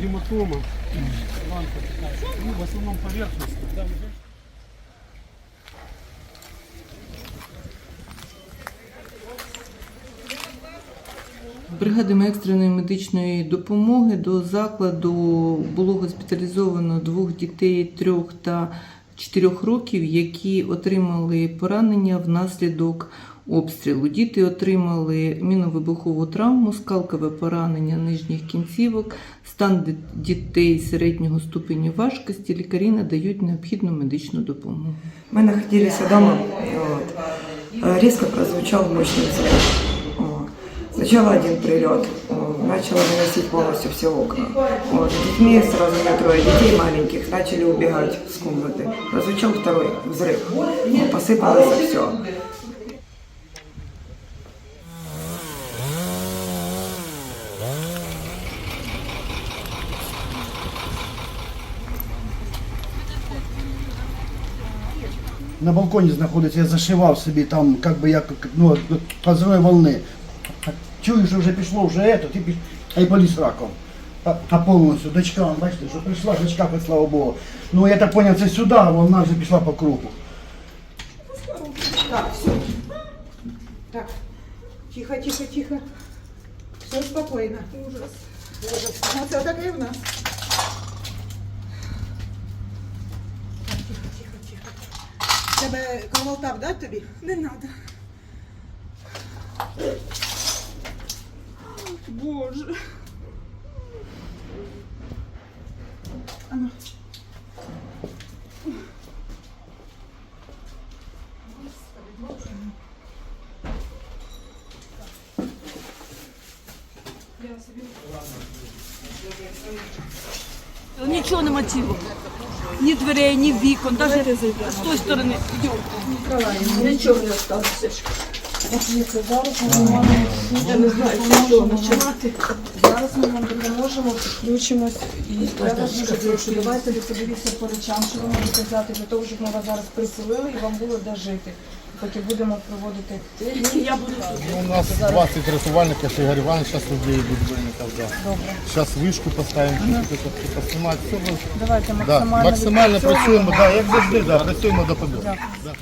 дома. Банка. Ну, в основном поверхность. Бригадами екстреної медичної допомоги до закладу було госпіталізовано двох дітей трьох та чотирьох років, які отримали поранення внаслідок обстрілу. Діти отримали міновибухову травму, скалкове поранення нижніх кінцівок, стан ди- дітей середнього ступеню важкості. Лікарі надають необхідну медичну допомогу. Мы находились дома, вот. Э, резко прозвучал мощный взрыв. Вот. Сначала один прилет, э, начало выносить полностью все окна. Вот. С детьми сразу у меня трое детей маленьких, начали убегать с комнаты. Прозвучал второй взрыв, Вот, посыпалось все. На балконі знаходиться, я зашивав собі там, як би як ну, позивної волни. Чую, що вже пішло вже ето, ти піш... а й поліз раком. А, а повністю дочка, бачите, що прийшла дочка, хоч слава Богу. Ну я так зрозумів, це сюди, а вона вже пішла по кругу. Так, все. Так, тихо, тихо, тихо. Все спокойно. Ужас. Ужас. Це таке в нас. Так, тихо, тихо, тихо. Тебе колотав, да, тобі? Не надо. Боже. Ану. Нічого нема цілого. Ні дверей, ні вікон, навіть з тої сторони. Нічого не осталося. Я не знаю, з чого починати. Зараз ми вам допоможемо, підключимось і вас дуже прошу, давайте ви подивіться по речам, що ви можете взяти для того, щоб ми вас зараз приселили і вам було де жити. Поки будемо проводити Я буду тут. У нас 20 рятувальників, ще Ігор Іванович зараз людей будівельников, да. Сейчас вышку поставим, чуть-чуть это поснимать, все давайте Да, максимально максимально працюємо, да, як завжди, да, працюємо до побіди. Да.